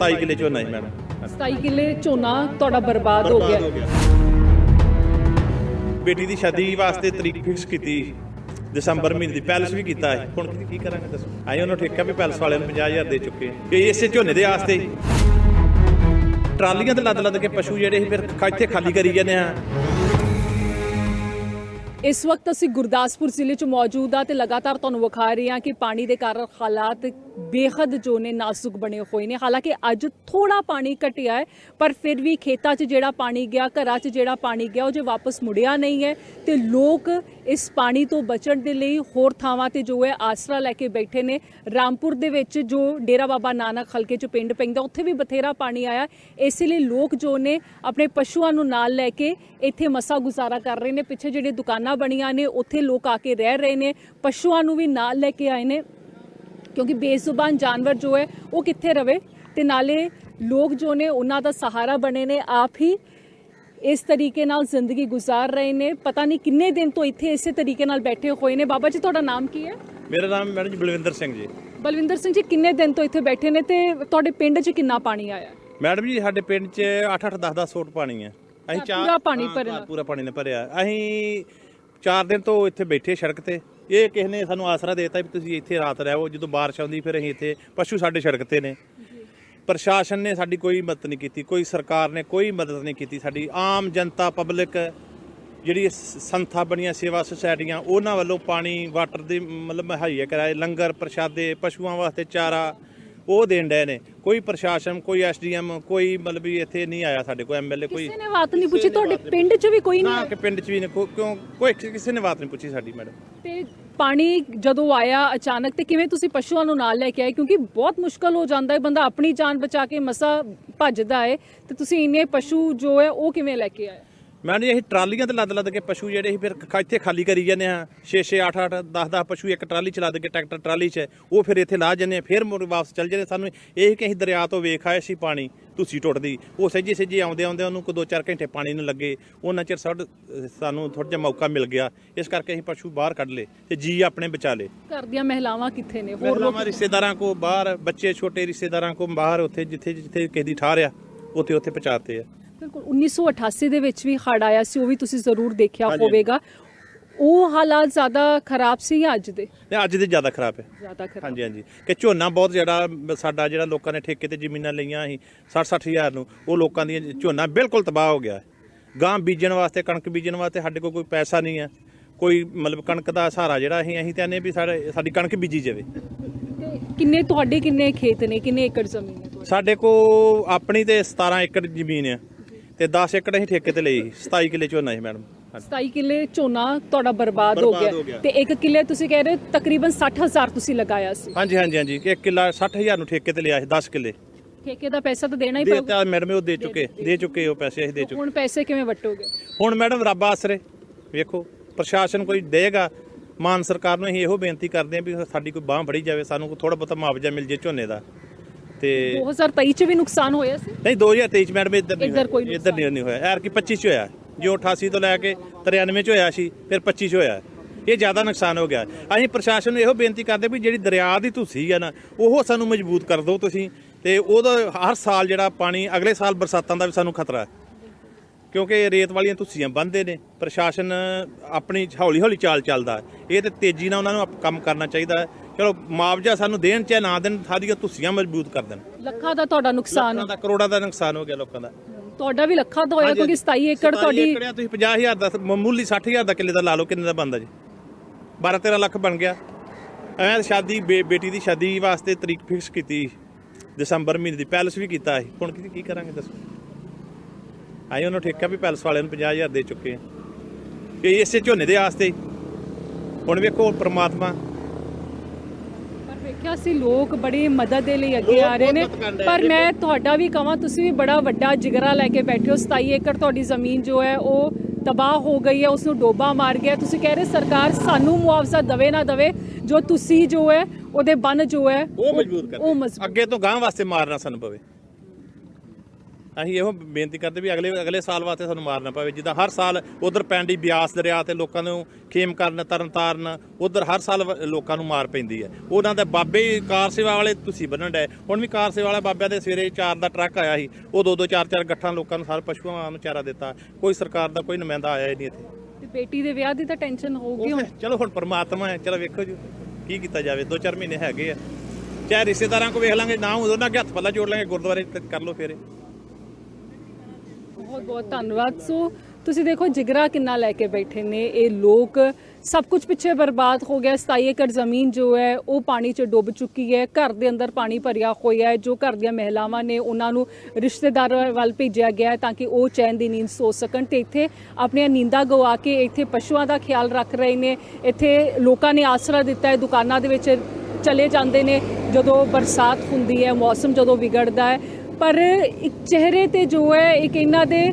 27 ਕਿੱਲੇ ਝੋਨਾ ਸੀ ਮੈਡਮ। 27 ਕਿੱਲੇ ਝੋਨਾ ਤੁਹਾਡਾ ਬਰਬਾਦ ਹੋ ਗਿਆ। ਬੇਟੀ ਦੀ ਸ਼ਾਦੀ ਵਾਸਤੇ ਤਰੀਕ ਫਿਕਸ ਕੀਤੀ। ਦਸੰਬਰ ਮਹੀਨੇ ਦੀ ਪੈਲਸ ਵੀ ਕੀਤਾ ਹੈ ਹੁਣ ਕੀ- ਕੀ ਕਰਾਂਗੇ ਦੱਸੋ? ਆਏ ਉਹਨੂੰ ਠੇਕਾ ਵੀ ਪੈਲਸ ਵਾਲਿਆਂ ਨੂੰ 50000 ਦੇ ਚੁੱਕੇ। ਤੇ ਇਸੇ ਝੋਨੇ ਦੇ ਵਾਸਤੇ ਹੀ ਟਰਾਲੀਆਂ ਤੇ ਲੱਦ ਲੱਦ ਕੇ ਪਸ਼ੂ ਜਿਹੜੇ ਫਿਰ ਇੱਥੇ ਖਾਲੀ ਕਰੀ ਜਾਂਦੇ ਆ। ਇਸ ਵਕਤ ਅਸੀਂ ਗੁਰਦਾਸਪੁਰ ਜ਼ਿਲ੍ਹੇ 'ਚ ਮੌਜੂਦ ਆ ਤੇ ਲਗਾਤਾਰ ਤੁਹਾਨੂੰ ਵਿਖਾ ਰਹੇ ਹਾਂ ਕਿ ਪਾਣੀ ਦੇ ਕਾਰਨ ਹਾਲਾਤ ਬੇਹੱਦ ਜੋ ਨੇ ਨਾਜ਼ੁਕ ਬਣੇ ਹੋਏ ਨੇ। ਹਾਲਾਂਕਿ ਅੱਜ ਥੋੜਾ ਪਾਣੀ ਘਟਿਆ ਹੈ, ਪਰ ਫਿਰ ਵੀ ਖੇਤਾਂ 'ਚ ਜਿਹੜਾ ਪਾਣੀ ਗਿਆ, ਘਰਾਂ 'ਚ ਜਿਹੜਾ ਪਾਣੀ ਗਿਆ, ਉਹ ਜੇ ਵਾਪਸ ਮੁੜਿਆ ਨਹੀਂ ਹੈ, ਤੇ ਲੋਕ ਇਸ ਪਾਣੀ ਤੋਂ ਬਚਣ ਦੇ ਲਈ ਹੋਰ ਥਾਵਾਂ ਤੇ ਜੋ ਹੈ ਆਸਰਾ ਲੈ ਕੇ ਬੈਠੇ ਨੇ। ਰਾਮਪੁਰ ਦੇ ਵਿੱਚ ਜੋ ਡੇਰਾ ਬਾਬਾ ਨਾਨਕ ਹਲਕੇ 'ਚ ਪਿੰਡ ਪੈਂਦਾ, ਉੱਥੇ ਵੀ ਬਥੇਰਾ ਪਾਣੀ ਆਇਆ। ਇਸੇ ਲਈ ਲੋਕ ਜੋ ਨੇ ਆਪਣੇ ਪਸ਼ੂਆਂ ਨੂੰ ਨਾਲ ਲੈ ਕੇ ਇੱਥੇ ਮਸਾ ਗੁਜ਼ਾਰਾ ਕਰ ਰਹੇ ਨੇ। ਪਿੱਛੇ ਜਿਹੜੇ ਦੁਕਾਨਾਂ ਬਣੀਆਂ ਨੇ, ਉੱਥੇ ਲੋਕ ਆ ਕੇ ਰਹਿ ਰਹੇ ਨੇ। ਪਸ਼ੂਆਂ ਨੂੰ ਵੀ ਨਾਲ ਲੈ ਕੇ ਆਏ ਨੇ। ਕਿਉਂਕਿ ਬੇਜ਼ੁਬਾਨ ਜਾਨਵਰ ਜੋ ਹੈ ਉਹ ਕਿੱਥੇ ਰਵੇ? ਤੇ ਨਾਲੇ ਲੋਕ ਜੋ ਨੇ ਉਹਨਾਂ ਦਾ ਸਹਾਰਾ ਬਣੇ ਨੇ ਆਪ ਹੀ ਇਸ ਤਰੀਕੇ ਨਾਲ ਜ਼ਿੰਦਗੀ ਗੁਜ਼ਾਰ ਰਹੇ ਨੇ। ਪਤਾ ਨਹੀਂ ਕਿੰਨੇ ਦਿਨ ਤੋਂ ਇੱਥੇ ਇਸੇ ਤਰੀਕੇ ਨਾਲ ਬੈਠੇ ਹੋਏ ਨੇ। ਬਾਬਾ ਜੀ ਤੁਹਾਡਾ ਨਾਮ ਕੀ ਹੈ? ਮੇਰਾ ਨਾਮ ਮੈਡਮ ਜੀ ਬਲਵਿੰਦਰ ਸਿੰਘ ਜੀ। ਬਲਵਿੰਦਰ ਸਿੰਘ ਜੀ ਕਿੰਨੇ ਦਿਨ ਤੋਂ ਇੱਥੇ ਬੈਠੇ ਨੇ ਤੇ ਤੁਹਾਡੇ ਪਿੰਡ 'ਚ ਕਿੰਨਾ ਪਾਣੀ ਆਇਆ? ਮੈਡਮ ਜੀ ਸਾਡੇ ਪਿੰਡ 'ਚ 8-8 10-10 ਫੁੱਟ ਪਾਣੀ ਹੈ। ਅਸੀਂ ਚਾਰ ਪੂਰਾ ਪਾਣੀ ਭਰਿਆ। ਪੂਰਾ ਪਾਣੀ ਨੇ ਭਰਿਆ। ਅਸੀਂ 4 ਦਿਨ ਤੋਂ ਇੱਥੇ ਬੈਠੇ ਸੜਕ ਤੇ। ਇਹ ਕਿਸੇ ਨੇ ਸਾਨੂੰ ਆਸਰਾ ਦੇਤਾ ਵੀ ਤੁਸੀਂ ਇੱਥੇ ਰਾਤ ਰਹੋ ਜਦੋਂ ਬਾਰਿਸ਼ ਆਉਂਦੀ ਫਿਰ ਅਸੀਂ ਇੱਥੇ ਪਸ਼ੂ ਸਾਡੇ ਸੜਕ ਤੇ ਨੇ ਪ੍ਰਸ਼ਾਸਨ ਨੇ ਸਾਡੀ ਕੋਈ ਮਦਦ ਨਹੀਂ ਕੀਤੀ ਕੋਈ ਸਰਕਾਰ ਨੇ ਕੋਈ ਮਦਦ ਨਹੀਂ ਕੀਤੀ ਸਾਡੀ ਆਮ ਜਨਤਾ ਪਬਲਿਕ ਜਿਹੜੀ ਸੰਸਥਾ ਬਣੀਆਂ ਸੇਵਾ ਸੁਸਾਇਟੀਆਂ ਉਹਨਾਂ ਵੱਲੋਂ ਪਾਣੀ ਵਾਟਰ ਦੀ ਮਤਲਬ ਮੁਹੱਈਆ ਕਰਾਏ ਲੰਗਰ ਪ੍ਰਸ਼ਾਦੇ ਪਸ਼ੂਆਂ ਵਾਸਤੇ ਚਾਰਾ ਉਹ ਦੇਣ ਡਏ ਨੇ। ਕੋਈ ਪ੍ਰਸ਼ਾਸਨ ਕੋਈ ਐਸਡੀਐਮ ਕੋਈ ਮਤਲਬ ਵੀ ਇੱਥੇ ਨਹੀਂ ਆਇਆ ਸਾਡੇ ਕੋਲ ਐਮਐਲਏ ਕੋਈ। ਕਿਸੇ ਨੇ ਬਾਤ ਨਹੀਂ ਪੁੱਛੀ ਤੁਹਾਡੇ ਪਿੰਡ 'ਚ ਵੀ ਕੋਈ ਨਾ ਨਹੀਂ ਕਿ ਪਿੰਡ 'ਚ ਵੀ ਨੇ ਕੋ- ਕਿਉਂ ਕੋਈ ਕਿਸੇ ਨੇ ਬਾਤ ਨਹੀਂ ਪੁੱਛੀ ਸਾਡੀ ਮੈਡਮ। ਤੇ ਪਾਣੀ ਜਦੋਂ ਆਇਆ ਅਚਾਨਕ ਤੇ ਕਿਵੇਂ ਤੁਸੀਂ ਪਸ਼ੂਆਂ ਨੂੰ ਨਾਲ ਲੈ ਕੇ ਆਏ? ਕਿਉਂਕਿ ਬਹੁਤ ਮੁਸ਼ਕਲ ਹੋ ਜਾਂਦਾ ਹੈ, ਬੰਦਾ ਆਪਣੀ ਜਾਨ ਬਚਾ ਕੇ ਮਸਾ ਭੱਜਦਾ ਹੈ ਤੇ ਤੁਸੀਂ ਇੰਨੇ ਪਸ਼ੂ ਜੋ ਹੈ, ਉਹ ਕਿਵੇਂ ਲੈ ਕੇ ਆਏ? ਮੈਡਮ ਜੀ ਅਸੀਂ ਟਰਾਲੀਆਂ ਤੇ ਲੱਦ ਲੱਦ ਕੇ ਪਸ਼ੂ ਜਿਹੜੇ ਸੀ ਫਿਰ ਖ- ਇੱਥੇ ਖਾਲੀ ਕਰੀ ਜਾਂਦੇ ਆ 6 6 8 8 10 10 ਪਸ਼ੂ ਇੱਕ ਟਰਾਲੀ ਚ ਲੱਦ ਕੇ ਟਰੈਕਟਰ ਟਰਾਲੀ 'ਚ ਉਹ ਫਿਰ ਇੱਥੇ ਲਾ ਜਾਂਦੇ ਆ ਫਿਰ ਮੁੜ ਵਾਪਸ ਚੱਲ ਜਾਂਦੇ ਸਾਨੂੰ ਇਹ ਕਿ ਅਸੀਂ ਦਰਿਆ ਤੋਂ ਵੇਖ ਆਏ ਸੀ ਪਾਣੀ ਤੁਸੀਂ ਟੁੱਟਦੀ। ਉਹ ਸੱਜੇ ਸੱਜੇ ਆਉਂਦੇ ਆਉਂਦੇ ਉਹਨੂੰ ਕੋ 2-4 ਘੰਟੇ ਪਾਣੀ ਨੂੰ ਲੱਗੇ। ਉਹਨਾਂ ਚਿਰ ਸਾਡ ਸਾਨੂੰ ਥੋੜਾ ਜਿਹਾ ਮੌਕਾ ਮਿਲ ਗਿਆ। ਇਸ ਕਰਕੇ ਅਸੀਂ ਪਸ਼ੂ ਬਾਹਰ ਕੱਢ ਲਏ ਤੇ ਜੀ ਆਪਣੇ ਬਚਾ ਲਏ। ਘਰ ਦੀਆਂ ਮਹਿਲਾਵਾਂ ਕਿੱਥੇ ਨੇ? ਹੋਰ ਲੋਕ ਮਹਿਲਾਵਾਂ ਰਿਸ਼ਤੇਦਾਰਾਂ ਕੋ ਬਾਹਰ ਬੱਚੇ ਛੋਟੇ ਰਿਸ਼ਤੇਦਾਰਾਂ ਕੋ ਬਾਹਰ ਉੱਥੇ ਜਿੱਥੇ ਜਿੱਥੇ ਕਿਸੇ ਦੀ ਠਾਰ ਆ ਉੱਥੇ ਉੱਥੇ ਪਹੁੰਚਾਤੇ ਆ। ਬਿਲਕੁਲ 1988 ਦੇ ਵਿੱਚ ਵੀ ਹੜ ਆਇਆ ਸੀ ਉਹ ਵੀ ਤੁਸੀਂ ਜ਼ਰੂਰ ਦੇਖਿਆ। ਹੋਵੇਗਾ। ਉਹ ਹਾਲਾਤ ਜ਼ਿਆਦਾ ਖਰਾਬ ਸੀ ਜਾਂ ਅੱਜ ਦੇ? ਤੇ ਅੱਜ ਦੇ ਜ਼ਿਆਦਾ ਖਰਾਬ ਹੈ। ਜ਼ਿਆਦਾ ਖਰਾਬ। ਹਾਂਜੀ ਹਾਂਜੀ। ਕਿ ਝੋਨਾ ਬਹੁਤ ਜਿਹੜਾ ਸਾਡਾ ਜਿਹੜਾ ਲੋਕਾਂ ਨੇ ਠੇਕੇ ਤੇ ਜ਼ਮੀਨਾਂ ਲਈਆਂ ਸੀ 60 ਹਜ਼ਾਰ ਨੂੰ ਉਹ ਲੋਕਾਂ ਦੀਆਂ ਝੋਨਾ ਬਿਲਕੁਲ ਤਬਾਹ ਹੋ ਗਿਆ ਗਾਂ ਬੀਜਣ ਵਾਸਤੇ ਕਣਕ ਬੀਜਣ ਵਾਸਤੇ ਸਾਡੇ ਕੋਲ ਕੋਈ ਪੈਸਾ ਨਹੀਂ ਹੈ। ਕੋਈ ਮਤਲਬ ਕਣਕ ਦਾ ਸਹਾਰਾ ਜਿਹੜਾ ਅਸੀਂ ਅਸੀਂ ਕਹਿੰਦੇ ਵੀ ਸਾਡੇ ਸਾਡੀ ਕਣਕ ਬੀਜੀ ਜਾਵੇ। ਤੇ ਕਿੰਨੇ ਤੁਹਾਡੇ ਕਿੰਨੇ ਖੇਤ ਨੇ? ਕਿੰਨੇ ਏਕੜ ਜ਼ਮੀਨ ਹੈ ਸਾਡੇ ਕੋ ਆਪਣੀ ਤੇ 17 ਏਕੜ ਜ਼ਮੀਨ ਹੈ। ਤੇ 10 ਏਕੜ ਅਸੀਂ ਠੇਕੇ ਤੇ ਲਈ ਸੀ। 27 ਕਿੱਲੇ ਝੋਨਾ ਸੀ ਮੈਡਮ। ਹਾਂਜੀ। 27 ਕਿੱਲੇ ਝੋਨਾ ਤੁਹਾਡਾ ਬਰਬਾਦ ਹੋ ਬਰਬਾਦ ਹੋ ਗਿਆ। ਗਿਆ। ਤੇ ਇੱਕ ਕਿੱਲੇ ਤੁਸੀਂ ਕਹਿ ਰਹੇ ਹੋ ਤਕਰੀਬਨ 60000 ਤੁਸੀਂ ਲਗਾਇਆ ਸੀ। ਹਾਂਜੀ ਹਾਂਜੀ ਹਾਂਜੀ। ਕਿ ਇੱਕ ਕਿੱਲਾ 60000 ਨੂੰ ਠੇਕੇ ਤੇ ਲਿਆ ਸੀ 10 ਕਿੱਲੇ। ਠੇਕੇ ਦਾ ਪੈਸਾ ਤਾਂ ਦੇਣਾ ਹੀ ਦੇ ਪਊਗਾ। ਦਿੱਤਾ ਮੈਡਮ ਉਹ ਦੇ ਚੁੱਕੇ ਦੇ ਚੁੱਕੇ ਉਹ ਪੈਸੇ ਅਸੀਂ ਦੇ ਚੁੱਕੇ। ਹੁਣ ਪੈਸੇ ਕਿਵੇਂ ਵਟੋਗੇ? ਹੁਣ ਮੈਡਮ ਰੱਬ ਆਸਰੇ। ਵੇਖੋ ਪ੍ਰਸ਼ਾਸਨ ਕੋਈ ਦੇਗਾ ਮਾਨ ਸਰਕਾਰ ਨੂੰ ਅਸੀਂ ਇਹੋ ਬੇਨਤੀ ਕਰਦੇ ਹਾਂ ਵੀ ਸਾਡੀ ਕੋਈ ਬਾਹ ਫੜੀ ਜਾਵੇ ਸਾਨੂੰ ਕੋਈ ਥੋੜਾ ਬਹੁਤਾ ਮੁਆਵਜ਼ਾ ਮਿਲ ਜੇ ਝੋਨੇ ਦਾ। ਤੇ 2023 ਚ ਵੀ ਨੁਕਸਾਨ ਹੋਇਆ ਸੀ? ਨਹੀਂ 2023 ਚ ਮੈਡਮ ਇੱਧਰ ਨਹੀਂ ਹੋਇਆ। ਇੱਧਰ ਨਹੀਂ ਹੋਇਆ। ਐਰ ਕੀ 25 ਚ ਹੋਇਆ। ਜੋ 88 ਤੋਂ ਲੈ ਕੇ 93 ਚ ਹੋਇਆ ਸੀ ਫਿਰ 25 ਚ ਹੋਇਆ। ਇਹ ਜ਼ਿਆਦਾ ਨੁਕਸਾਨ ਹੋ ਗਿਆ। ਅਸੀਂ ਪ੍ਰਸ਼ਾਸਨ ਨੂੰ ਇਹੋ ਬੇਨਤੀ ਕਰਦੇ ਵੀ ਜਿਹੜੀ ਦਰਿਆ ਦੀ ਧੁੱਸੀ ਆ ਨਾ ਉਹ ਸਾਨੂੰ ਮਜ਼ਬੂਤ ਕਰ ਦਿਓ ਤੁਸੀਂ ਤੇ ਉਹਦਾ ਹਰ ਸਾਲ ਜਿਹੜਾ ਪਾਣੀ ਅਗਲੇ ਸਾਲ ਬਰਸਾਤਾਂ ਦਾ ਵੀ ਸਾਨੂੰ ਖਤਰਾ ਹੈ। ਕਿਉਂਕਿ ਰੇਤ ਵਾਲੀਆਂ ਧੁੱਸੀਆਂ ਬੰਨਦੇ ਨੇ ਪ੍ਰਸ਼ਾਸਨ ਆਪਣੀ ਹੌਲੀ ਹੌਲੀ ਚਾਲ ਚੱਲਦਾ ਹੈ। ਇਹ ਤੇ ਤੇਜ਼ੀ ਨਾਲ ਉਹਨਾਂ ਨੂੰ ਕੰਮ ਕਰਨਾ ਚਾਹੀਦਾ ਹੈ। ਚਲੋ ਮੁਆਵਜ਼ਾ ਸਾਨੂੰ ਦੇਣ ਚਾਹੇ ਨਾ ਦੇਣ ਸਾਡੀਆਂ ਧੁੱਸੀਆਂ ਮਜ਼ਬੂਤ ਕਰ ਦੇਣ। ਲੱਖਾਂ ਦਾ ਤੁਹਾਡਾ ਨੁਕਸਾਨ ਲੱਖਾਂ ਦਾ ਕਰੋੜਾਂ ਦਾ ਨੁਕਸਾਨ ਹੋ ਗਿਆ ਲੋਕਾਂ ਦਾ। ਤੁਹਾਡਾ ਵੀ ਲੱਖਾਂ ਦਾ ਹੋਇਆ ਕਿਉਂਕਿ 27 ਏਕੜ 27 ਤੁਹਾਡੀ ਤੁਸੀਂ 50000 ਦਾ ਮਾਮੂਲੀ 60000 ਦਾ ਕਿੱਲੇ ਦਾ ਲਾ ਲਓ ਕਿੰਨੇ ਦਾ ਬਣਦਾ ਜੀ? 12 13 ਲੱਖ ਬਣ ਗਿਆ। ਐਂ ਸ਼ਾਦੀ ਬੇ- ਬੇਟੀ ਦੀ ਸ਼ਾਦੀ ਵਾਸਤੇ ਤਰੀਕ ਫਿਕਸ ਕੀਤੀ ਦਸੰਬਰ ਮਹੀਨੇ ਦੀ ਪੈਲਸ ਵੀ ਕੀਤਾ ਸੀ। ਹੁਣ ਕੀ ਕਰਾਂਗੇ ਦੱਸੋ? ਆਏ ਉਹਨੂੰ ਠੇਕਾ ਵੀ ਪੈਲਸ ਵਾਲਿਆਂ ਨੂੰ 50000 ਦੇ ਚੁੱਕੇ ਆ ਕਿ ਇਸੇ ਝੋਨੇ ਦੇ ਵਾਸਤੇ ਹੀ। ਹੁਣ ਵੇਖੋ ਪ੍ਰਮਾਤਮਾ। ਪਰ ਵੇਖਿਆ ਸੀ ਲੋਕ ਬੜੀ ਮਦਦ ਦੇ ਲਈ ਅੱਗੇ ਆ ਰਹੇ ਨੇ। ਪਰ। ਮੈਂ ਤੁਹਾਡਾ ਵੀ ਕਹਾਂ ਤੁਸੀਂ ਵੀ ਬੜਾ ਵੱਡਾ ਜਿਗਰਾ ਲੈ ਕੇ ਬੈਠੇ ਹੋ। 27 ਏਕੜ ਤੁਹਾਡੀ ਜ਼ਮੀਨ ਜੋ ਹੈ ਉਹ ਤਬਾਹ ਹੋ ਗਈ ਹੈ ਉਸ ਨੂੰ ਡੋਬਾ ਮਾਰ ਗਿਆ ਤੁਸੀਂ ਕਹਿ ਰਹੇ ਸਰਕਾਰ ਸਾਨੂੰ ਮੁਆਵਜ਼ਾ ਦਵੇ ਨਾ ਦਵੇ ਜੋ ਤੁਸੀਂ ਜੋ ਹੈ ਉਹਦੇ ਬੰਨ ਜੋ ਹੈ ਉਹ ਮਜ਼ਬੂਤ ਕਰ ਅੱਗੇ ਤੋਂ ਗਾਂ ਵਾਸਤੇ ਮਾਰਨਾ ਸਾਨੂੰ ਪਵੇ। ਅਸੀਂ ਇਹੋ ਬੇਨਤੀ ਕਰਦੇ ਵੀ ਅਗਲੇ ਅਗਲੇ ਸਾਲ ਵਾਸਤੇ ਸਾਨੂੰ ਮਾਰਨਾ ਪਵੇ। ਜਿੱਦਾਂ ਹਰ ਸਾਲ ਉਧਰ ਪੈਂਦੀ ਬਿਆਸ ਦਰਿਆ ਤੇ ਲੋਕਾਂ ਨੂੰ ਖੇਮ ਕਰਨ ਤਰਨ ਤਾਰਨ ਉਧਰ ਹਰ ਸਾਲ ਲੋਕਾਂ ਨੂੰ ਮਾਰ ਪੈਂਦੀ ਹੈ। ਉਹਨਾਂ ਦੇ ਬਾਬੇ ਕਾਰ ਸੇਵਾ ਵਾਲੇ ਤੁਸੀਂ ਬੰਨਣ ਡਏ। ਹੁਣ ਵੀ ਕਾਰ ਸੇਵਾ ਵਾਲੇ ਬਾਬਿਆਂ ਦੇ ਸਵੇਰੇ ਚਾਰ ਦਾ ਟਰੱਕ ਆਇਆ ਸੀ। ਉਹ ਦੋ ਦੋ ਚਾਰ ਚਾਰ ਗੱਠਾਂ ਲੋਕਾਂ ਨੂੰ ਸਾਰੇ ਪਸ਼ੂਆਂ ਨੂੰ ਚਾਰਾ ਦਿੱਤਾ। ਕੋਈ ਸਰਕਾਰ ਦਾ ਕੋਈ ਨੁਮਾਇੰਦਾ ਆਇਆ ਹੀ ਨਹੀਂ ਇੱਥੇ। ਤੇ ਬੇਟੀ ਦੇ ਵਿਆਹ ਦੀ ਤਾਂ ਟੈਨਸ਼ਨ ਹੋਊਗੀ ਹੁਣ। ਚਲੋ ਹੁਣ ਪਰਮਾਤਮਾ ਹੈ। ਚਲੋ ਵੇਖੋ ਜੀ ਕੀ ਕੀਤਾ ਜਾਵੇ। ਦੋ ਚਾਰ ਮਹੀਨੇ ਹੈਗੇ ਆ। ਚਾਹੇ ਰਿਸ਼ਤੇਦਾਰਾਂ ਕੋ ਵੇਖ ਲਾਂਗੇ ਨਾ ਉਹਨਾਂ ਅੱਗੇ ਹੱਥ ਪੱਲਾ ਜੋੜ ਲਾਂਗੇ ਗੁਰਦੁਆਰੇ ਕਰ ਲਓ ਫੇਰੇ। ਬਹੁਤ ਬਹੁਤ ਧੰਨਵਾਦ। ਸੋ ਤੁਸੀਂ ਦੇਖੋ ਜਿਗਰਾ ਕਿੰਨਾ ਲੈ ਕੇ ਬੈਠੇ ਨੇ, ਇਹ ਲੋਕ ਸਭ ਕੁਝ ਪਿੱਛੇ ਬਰਬਾਦ ਹੋ ਗਿਆ। 27 ਏਕੜ ਜ਼ਮੀਨ ਜੋ ਹੈ, ਉਹ ਪਾਣੀ 'ਚ ਡੁੱਬ ਚੁੱਕੀ ਹੈ। ਘਰ ਦੇ ਅੰਦਰ ਪਾਣੀ ਭਰਿਆ ਹੋਇਆ ਹੈ, ਜੋ ਘਰ ਦੀਆਂ ਮਹਿਲਾਵਾਂ ਨੇ ਉਹਨਾਂ ਨੂੰ ਰਿਸ਼ਤੇਦਾਰਾਂ ਵੱਲ ਭੇਜਿਆ ਗਿਆ ਤਾਂ ਕਿ ਉਹ ਚੈਨ ਦੀ ਨੀਂਦ ਸੋ ਸਕਣ ਤੇ ਇੱਥੇ ਆਪਣੀਆਂ ਨੀਂਦਾਂ ਗਵਾ ਕੇ ਇੱਥੇ ਪਸ਼ੂਆਂ ਦਾ ਖਿਆਲ ਰੱਖ ਰਹੇ ਨੇ। ਇੱਥੇ ਲੋਕਾਂ ਨੇ ਆਸਰਾ ਦਿੱਤਾ ਹੈ, ਦੁਕਾਨਾਂ ਦੇ ਵਿੱਚ ਚਲੇ ਜਾਂਦੇ ਨੇ। ਜਦੋਂ ਬਰਸਾਤ ਹੁੰਦੀ ਹੈ, ਮੌਸਮ ਜਦੋਂ ਵਿਗੜਦਾ ਹੈ ਪਰ ਇੱਕ ਚਿਹਰੇ ਤੇ ਜੋ ਹੈ, ਇੱਕ ਇਹਨਾਂ ਦੇ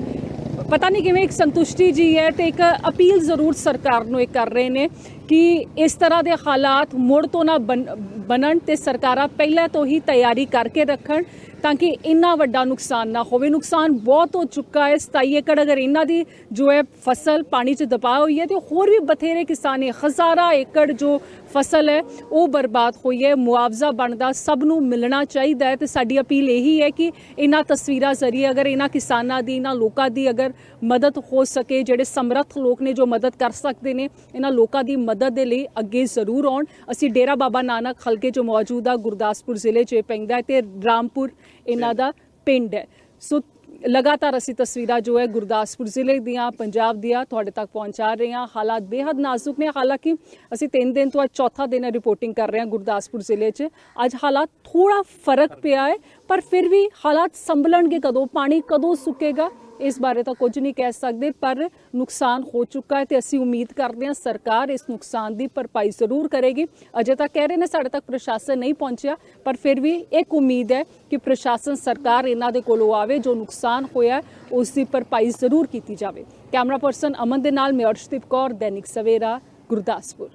ਪਤਾ ਨਹੀਂ ਕਿਵੇਂ ਇੱਕ ਸੰਤੁਸ਼ਟੀ ਜੀ ਹੈ ਤੇ ਇੱਕ ਅਪੀਲ ਜ਼ਰੂਰ ਸਰਕਾਰ ਨੂੰ ਇਹ ਕਰ ਰਹੇ ਨੇ ਕਿ ਇਸ ਤਰ੍ਹਾਂ ਦੇ ਹਾਲਾਤ ਮੁੜ ਤੋਂ ਨਾ ਬਣ- ਬਣਨ ਤੇ ਸਰਕਾਰਾਂ ਪਹਿਲਾਂ ਤੋਂ ਹੀ ਤਿਆਰੀ ਕਰਕੇ ਰੱਖਣ ਤਾਂ ਕਿ ਇੰਨਾ ਵੱਡਾ ਨੁਕਸਾਨ ਨਾ ਹੋਵੇ। ਨੁਕਸਾਨ ਬਹੁਤ ਹੋ ਚੁੱਕਾ ਹੈ। 27 ਏਕੜ ਅਗਰ ਇਹਨਾਂ ਦੀ ਜੋ ਹੈ ਫਸਲ ਪਾਣੀ 'ਚ ਦਬਾ ਹੋਈ ਹੈ ਤੇ ਹੋਰ ਵੀ ਬਥੇਰੇ ਕਿਸਾਨ ਨੇ, ਹਜ਼ਾਰਾਂ ਏਕੜ ਜੋ ਫਸਲ ਹੈ, ਉਹ ਬਰਬਾਦ ਹੋਈ ਹੈ। ਮੁਆਵਜ਼ਾ ਬਣਦਾ, ਸਭ ਨੂੰ ਮਿਲਣਾ ਚਾਹੀਦਾ ਹੈ ਤੇ ਸਾਡੀ ਅਪੀਲ ਇਹੀ ਹੈ ਕਿ ਇਹਨਾਂ ਤਸਵੀਰਾਂ ਜ਼ਰੀਏ ਅਗਰ ਇਹਨਾਂ ਕਿਸਾਨਾਂ ਦੀ, ਇਹਨਾਂ ਲੋਕਾਂ ਦੀ ਅਗਰ ਮਦਦ ਹੋ ਸਕੇ, ਜਿਹੜੇ ਸਮਰੱਥ ਲੋਕ ਨੇ ਜੋ ਮਦਦ ਕਰ ਸਕਦੇ ਨੇ, ਇਹਨਾਂ ਲੋਕਾਂ ਦੀ ਮਦਦ ਦੇ ਲਈ ਅੱਗੇ ਜ਼ਰੂਰ ਆਉਣ। ਅਸੀਂ ਡੇਰਾ ਬਾਬਾ ਨਾਨਕ ਹਲਕੇ 'ਚ ਮੌਜੂਦ ਆ ਗੁਰਦਾਸਪੁਰ ਜ਼ਿਲ੍ਹੇ 'ਚ ਪੈਂਦਾ ਹੈ ਤੇ ਰਾਮਪੁਰ ਇਹਨਾਂ ਦਾ ਪਿੰਡ ਹੈ। ਸੋ ਲਗਾਤਾਰ ਅਸੀਂ ਤਸਵੀਰਾਂ ਜੋ ਹੈ ਗੁਰਦਾਸਪੁਰ ਜ਼ਿਲ੍ਹੇ ਦੀਆਂ, ਪੰਜਾਬ ਦੀਆਂ ਤੁਹਾਡੇ ਤੱਕ ਪਹੁੰਚਾ ਰਹੇ ਹਾਂ। ਹਾਲਾਤ ਬੇहद ਨਾਜ਼ੁਕ ਨੇ। ਹਾਲਾਂਕਿ ਅਸੀਂ 3 ਦਿਨ ਤੋਂ ਅੱਜ ਚੌਥਾ ਦਿਨ ਰਿਪੋਰਟਿੰਗ ਕਰ ਰਹੇ ਹਾਂ ਗੁਰਦਾਸਪੁਰ ਜ਼ਿਲ੍ਹੇ 'ਚ। ਅੱਜ ਹਾਲਾਤ ਥੋੜਾ ਫ਼ਰਕ ਪਿਆ ਹੈ, ਪਰ ਫਿਰ ਵੀ ਹਾਲਾਤ ਸੰਭਲਣਗੇ ਕਦੋਂ? ਪਾਣੀ ਕਦੋਂ ਸੁੱਕੇਗਾ? ਇਸ ਬਾਰੇ ਤਾਂ ਕੁਝ ਨਹੀਂ ਕਹਿ ਸਕਦੇ, ਪਰ ਨੁਕਸਾਨ ਹੋ ਚੁੱਕਾ ਹੈ ਤੇ ਅਸੀਂ ਉਮੀਦ ਕਰਦੇ ਹਾਂ ਸਰਕਾਰ ਇਸ ਨੁਕਸਾਨ ਦੀ ਭਰਪਾਈ ਜ਼ਰੂਰ ਕਰੇਗੀ। ਅਜੇ ਤੱਕ ਕਹਿ ਰਹੇ ਨੇ ਸਾਡੇ ਤੱਕ ਪ੍ਰਸ਼ਾਸਨ ਨਹੀਂ ਪਹੁੰਚਿਆ, ਪਰ ਫਿਰ ਵੀ ਇੱਕ ਉਮੀਦ ਹੈ ਕਿ ਪ੍ਰਸ਼ਾਸਨ, ਸਰਕਾਰ ਇਹਨਾਂ ਦੇ ਕੋਲੋਂ ਆਵੇ, ਜੋ ਨੁਕਸਾਨ ਹੋਇਆ ਉਸ ਦੀ ਭਰਪਾਈ ਜ਼ਰੂਰ ਕੀਤੀ ਜਾਵੇ। ਕੈਮਰਾ ਪਰਸਨ ਅਮਨ ਦੇ ਨਾਲ ਮੈਂ ਅਰਸ਼ਦੀਪ ਕੌਰ, ਦੈਨਿਕ ਸਵੇਰਾ, ਗੁਰਦਾਸਪੁਰ।